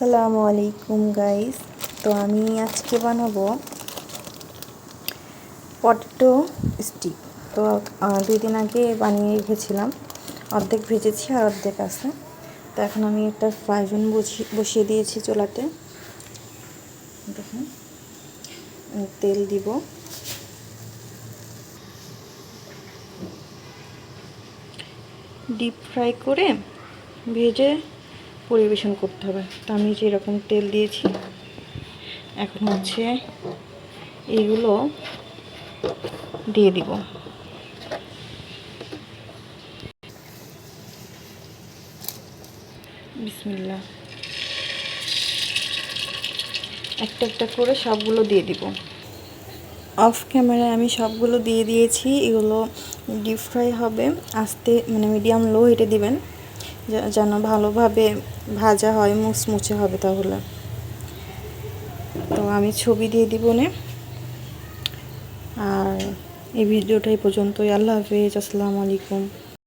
আসসালামু আলাইকুম গাইস তো আমি আজকে বানাবো পটেটো স্টিক তো দুই দিন আগে বানিয়ে রেখেছিলাম। অর্ধেক ভেজেছি আর অর্ধেক আছে। তো এখন আমি একটা ফ্রাই বসিয়ে বসিয়ে দিয়েছি চোলাতে। দেখুন তেল দিব। ডিপ ফ্রাই করে ভেজে পরিবেশন করতে হবে। তো আমি যেরকম তেল দিয়েছি, এখন হচ্ছে এগুলো দিয়ে দিব। বিসমিল্লা একটা একটা করে সবগুলো দিয়ে দিব। অফ ক্যামেরায় আমি সবগুলো দিয়ে দিয়েছি। এগুলো ডিপ ফ্রাই হবে। আস্তে মানে মিডিয়াম লো হিটে দিবেন। যা- যেন ভালোভাবে ভাজা হয়, মুচমুচে হবে তাহলে। তো আমি ছবি দিয়ে দিব নে। আর এই ভিডিওটা এই পর্যন্তই। আল্লাহ হাফিজ। আসসালামু আলাইকুম।